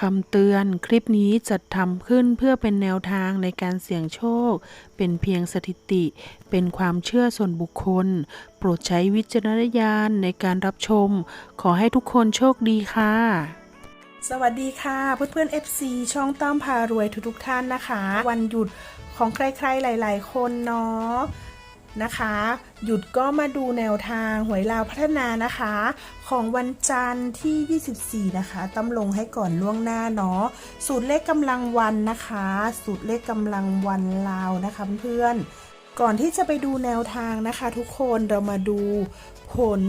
คำเตือนคลิปนี้จัดทำขึ้นเพื่อเป็นแนวทางในการเสี่ยงโชค เป็นเพียงสถิติ เป็นความเชื่อส่วนบุคคล โปรดใช้วิจารณญาณในการรับชม ขอให้ทุกคนโชคดีค่ะ สวัสดีค่ะเพื่อนๆ FC ช่องต้อมพารวยทุกๆท่านนะคะ วันหยุดของใครๆหลาย ๆ คนเนาะ นะคะ หยุดก็มาดูแนวทางหวยลาวพัฒนานะคะ ของวันจันทร์ที่ 24 นะคะตำลงให้ก่อนล่วงหน้าเนาะสูตรเลขกำลังวันนะคะ สูตรเลขกำลังวันลาวนะคะเพื่อนก่อนที่จะไปดูแนวทางนะคะ ทุกคนเรามาดูผล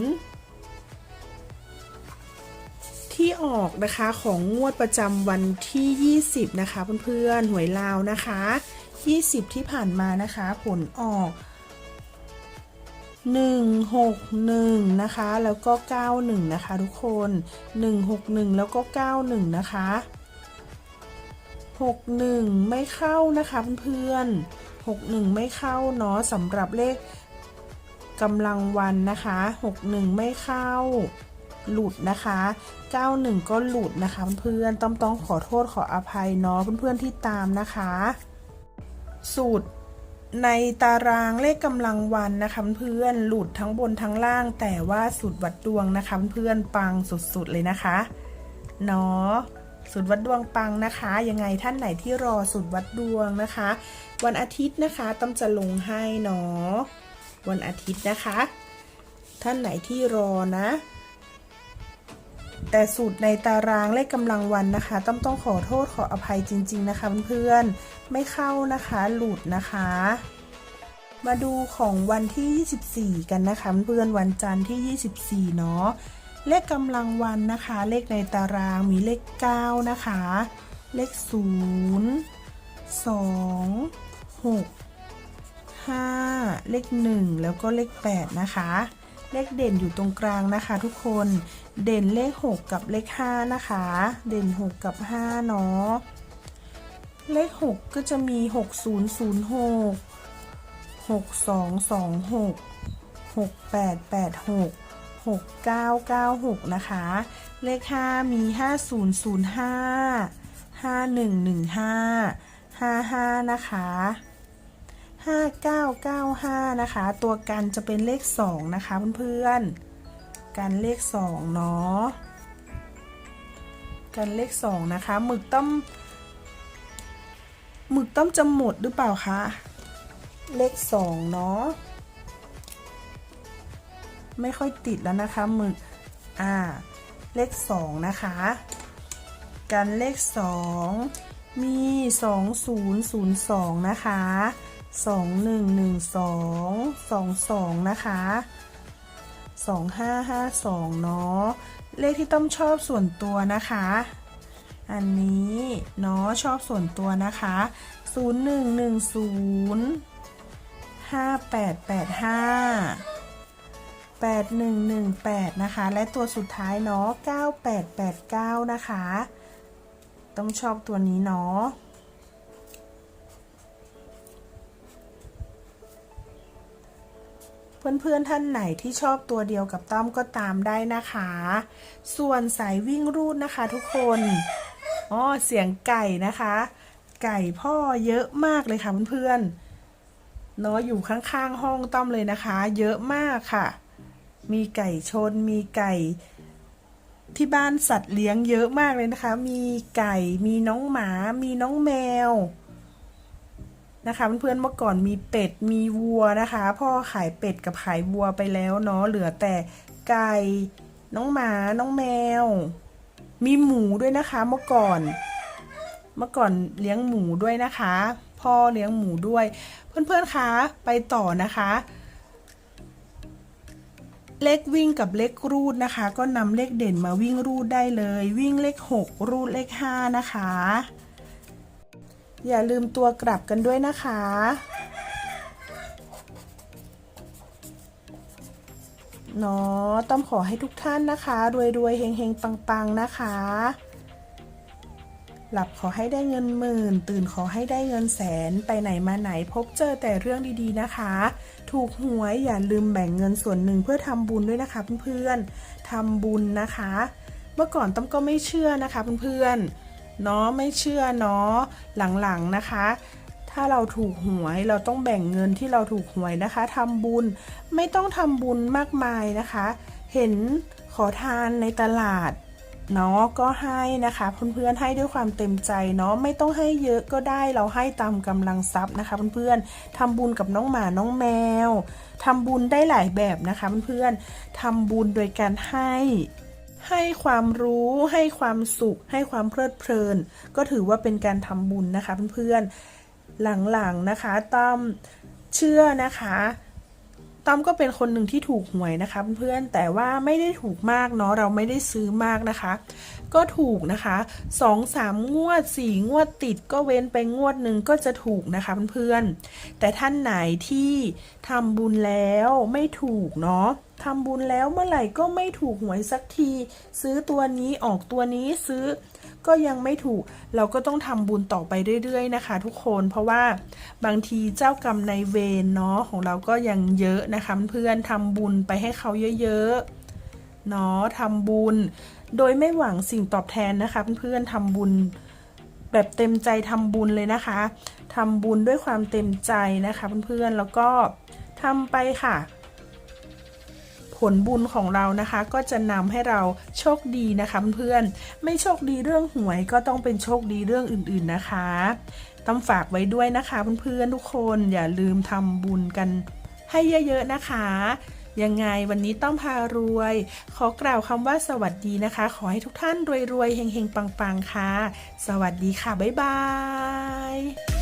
ที่ออกนะคะของงวดประจำวันที่ 20 นะคะเพื่อนๆหวยลาวนะคะ 20 ที่ผ่านมานะคะ ผลออก 161 นะคะ แล้วก็ 91 นะคะ ทุกคน 161 แล้วก็ 91 นะคะ 61 ไม่เข้านะคะเพื่อนๆ61 ไม่เข้าเนาะสำหรับเลขกำลังวันนะคะ 61 ไม่เข้า หลุดนะคะ 91 ก็หลุดนะคะเพื่อนๆต้องต้องขอโทษขออภัยเนาะเพื่อนๆที่ตามนะคะ สูตร ในตารางเลขกำลังวันนะคะเพื่อนหลุดทั้งบนทั้งล่าง แต่ว่าสูตรวัดดวงนะคะเพื่อนปังสุดๆเลยนะคะเนาะสูตรวัดดวงปังนะคะ ยังไงท่านไหนที่รอสูตรวัดดวงนะคะ วันอาทิตย์นะคะต้องจะลงให้เนาะวันอาทิตย์นะคะ ท่านไหนที่รอนะ แต่สูตรในตารางเลขกำลังวันนะคะ ต้องต้องขอโทษขออภัยจริง ๆ นะคะเพื่อนๆ ไม่เข้านะคะหลุดนะคะ มาดูของวันที่ 24 กันนะคะเพื่อนวันจันทร์ที่ 24 เนาะเลขกำลังวันนะคะ เลขในตารางมีเลข 9 นะคะ เลข 0 2 6 5 เลข 1 แล้วก็เลข 8 นะคะ เลขเด่นอยู่ตรงกลางนะคะ ทุกคนเด่นเลข 6 กับเลข 5 นะคะ เด่น 6 กับ 5 เนาะ เลข6ก็จะมี6006 6226 6886 6996นะคะ เลข5มี5005 5115 55นะคะ5995นะคะ ตัวกันจะเป็นเลข2นะคะเพื่อนๆกันเลข2เนาะกันเลข2นะคะหมึกต้ม หมึกต้อมจะหมดหรือเปล่าคะ เลข2เนาะ ไม่ค่อยติดแล้วนะคะหมึก อ่า เลข2นะคะ กันเลข2มี2002นะคะสองหนึ่งหนึ่งสองสองสองนะคะสองห้าห้าสองเนาะ เลขที่ต้อมชอบส่วนตัวนะคะ อันนี้เนาะชอบส่วนตัวนะคะศูนย์หนึ่งหนึ่งศูนย์ห้าแปดแปดห้าแปดหนึ่งหนึ่งแปดนะคะ และตัวสุดท้ายเนาะเก้าแปดแปดเก้านะคะ ต้องชอบตัวนี้เนาะเพื่อนๆท่านไหนที่ชอบตัวเดียวกับต้อมก็ตามได้นะคะ ส่วนสายวิ่งรูดนะคะทุกคน อ๋อเสียงไก่นะคะ ไก่พ่อเยอะมากเลยค่ะเพื่อนๆเนาะอยู่ข้างๆห้องต้อมเลยนะคะ เยอะมากค่ะ มีไก่ชนมีไก่ที่บ้านสัตว์เลี้ยงเยอะมากเลยนะคะ มีไก่ มีน้องหมา มีน้องแมว นะคะเพื่อนๆเมื่อก่อนมีเป็ด มีวัวนะคะ พ่อขายเป็ดกับขายวัวไปแล้วเนาะ เหลือแต่ไก่ น้องหมา น้องแมว มีหมูด้วยนะคะเมื่อก่อน เมื่อก่อนเลี้ยงหมูด้วยนะคะ พ่อเลี้ยงหมูด้วย เพื่อนๆคะไปต่อนะคะ เลขวิ่งกับเลขรูดนะคะ ก็นำเลขเด่นมาวิ่งรูดได้เลย วิ่งเลข 6 รูดเลข 5 นะคะ อย่าลืมตัวกลับกันด้วยนะคะ เนาะต้องขอให้ทุกท่านนะคะ รวยรวยๆเฮงเฮงปังปังๆ นะคะ หลับขอให้ได้เงินหมื่น ตื่นขอให้ได้เงินแสนไปไหนมาไหนพบเจอแต่เรื่องดีๆนะคะ ถูกหวยอย่าลืมแบ่งเงินส่วนหนึ่งเพื่อทำบุญด้วยนะคะเพื่อนๆทำบุญนะคะ เมื่อก่อนต้อมก็ไม่เชื่อนะคะเพื่อนๆเนาะไม่เชื่อเนาะหลังๆนะคะ ถ้าเราถูกหวยเราต้องแบ่งเงินที่เราถูกหวยนะคะทำบุญไม่ต้องทำบุญมากมายนะคะ เห็นขอทานในตลาดเนาะก็ให้นะคะเพื่อนๆให้ด้วยความเต็มใจเนาะไม่ต้องให้เยอะก็ได้เราให้ตามกำลังทรัพย์นะคะเพื่อนๆทำบุญกับน้องหมาน้องแมวทำบุญได้หลายแบบนะคะเพื่อนๆทำบุญโดยการให้ ให้ความรู้ให้ความสุข ให้ความเพลิดเพลิน ก็ถือว่าเป็นการทำบุญนะคะเพื่อนๆ หลังๆนะคะต้อมเชื่อนะคะต้อมก็เป็นคนหนึ่งที่ถูกหวยนะคะเพื่อนแต่ว่าไม่ได้ถูกมากเนาะเราไม่ได้ซื้อมากนะคะ ก็ถูกนะคะสองสามงวดสี่งวดติดก็เว้นไปงวดหนึ่งก็จะถูกนะคะเพื่อนแต่ท่านไหนที่ทำบุญแล้วไม่ถูกเนาะ ทำบุญแล้วเมื่อไหร่ก็ไม่ถูกหวยสักที ซื้อตัวนี้ออกตัวนี้ซื้อก็ยังไม่ถูก เราก็ต้องทำบุญต่อไปเรื่อยๆนะคะ ทุกคนเพราะว่าบางทีเจ้ากรรมในเวรเนาะของเราก็ยังเยอะนะคะเพื่อนทำบุญไปให้เขาเยอะๆเนาะทำบุญ โดยไม่หวังสิ่งตอบแทนนะคะเพื่อนๆทำบุญแบบเต็มใจทำบุญเลยนะคะทำบุญด้วยความเต็มใจนะคะเพื่อนๆแล้วก็ทำไปค่ะ ผลบุญของเรานะคะ ก็จะนำให้เราโชคดีนะคะเพื่อนๆไม่โชคดีเรื่องหวยก็ต้องเป็นโชคดีเรื่องอื่นๆนะคะ ต้องฝากไว้ด้วยนะคะเพื่อนๆทุกคนอย่าลืมทำบุญกันให้เยอะๆนะคะยังไงวันนี้ต้องพารวย ขอกล่าวคำว่าสวัสดีนะคะ ขอให้ทุกท่านรวยๆเฮงๆ ปังๆ ค่ะ สวัสดีค่ะ บ๊ายบาย